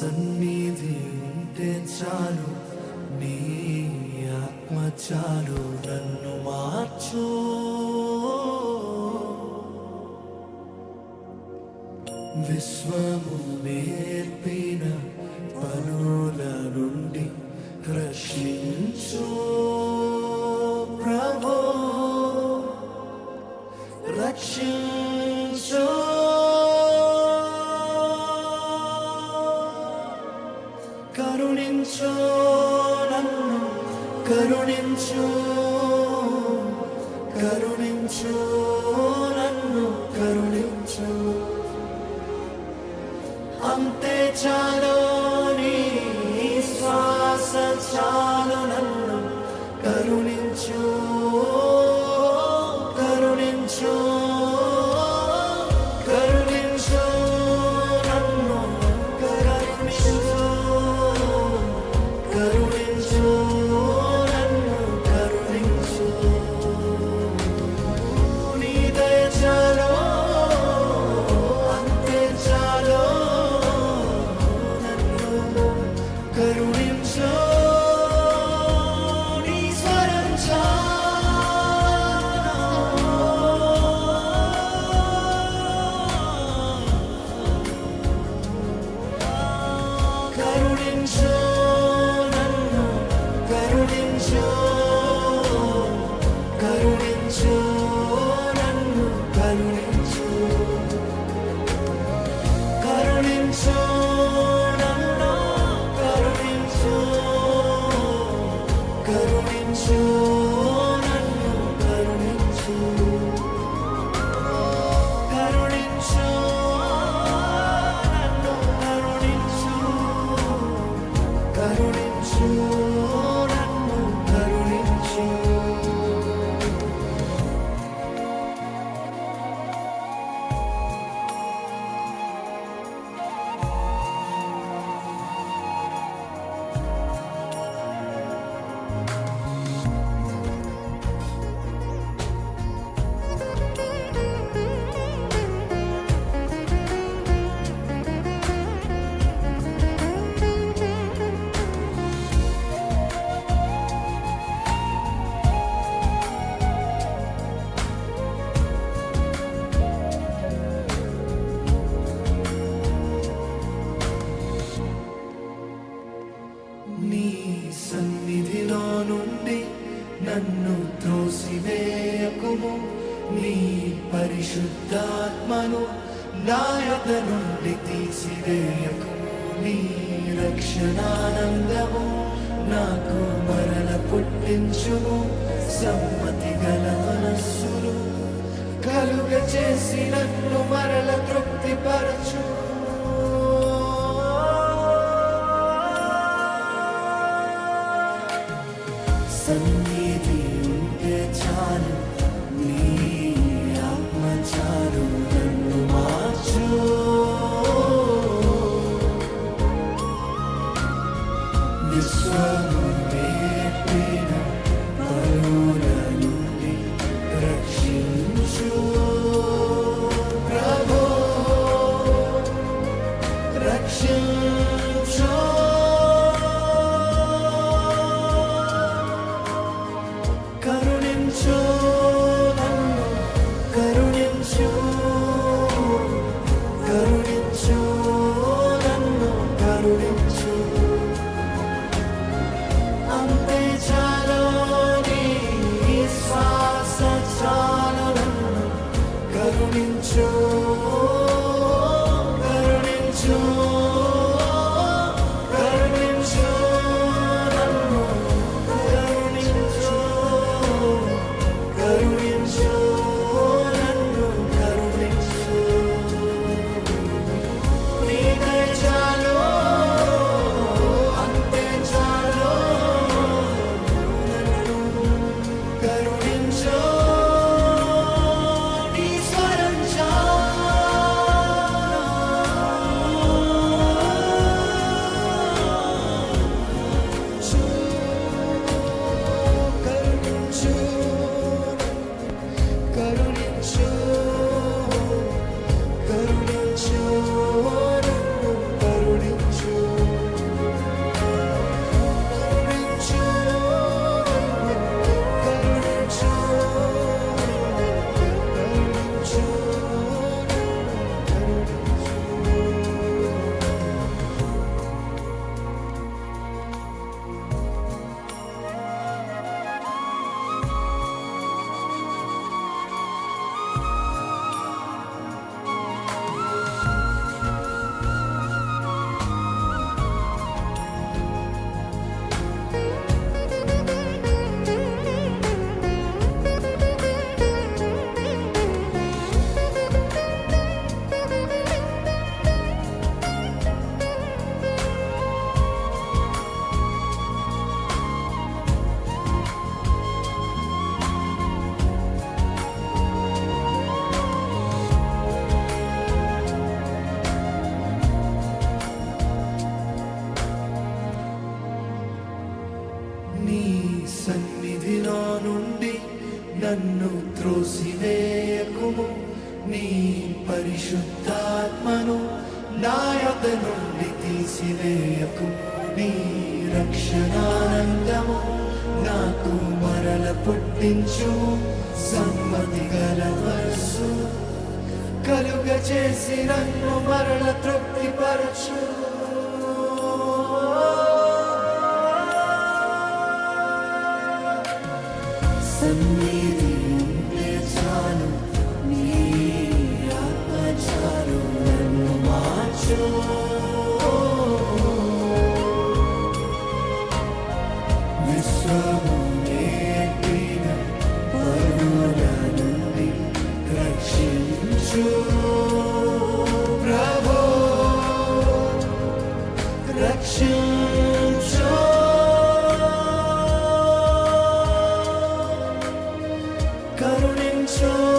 సన్నిధి ఉంటే చాలు. నీ ఆత్మ చాలు. నన్ను మార్చు. విశ్వము నేర్పిన పనుల నుండి రక్షించు. కరుణించు కరుణించు నన్ను కరుణించు. అంతే చాలు నీ శ్వాస చాలు నీ పరిశుద్ధాత్మను నాయత నుండి తీసివేయకు. నీ రక్షణానందము నాకు మరల పుట్టించు సమ్మతి గల మనస్సును కలుగ చేసినట్లు మరల తృప్తిపరచును పరిశుద్ధాత్మను నా యొద్ద నుండి తీసివేయకు. నీ రక్షణానందము నాకు మరల పుట్టించు. సమ్మతి గల కలుగ చేసి నన్ను మరల తృప్తిపరచు. కరుణించు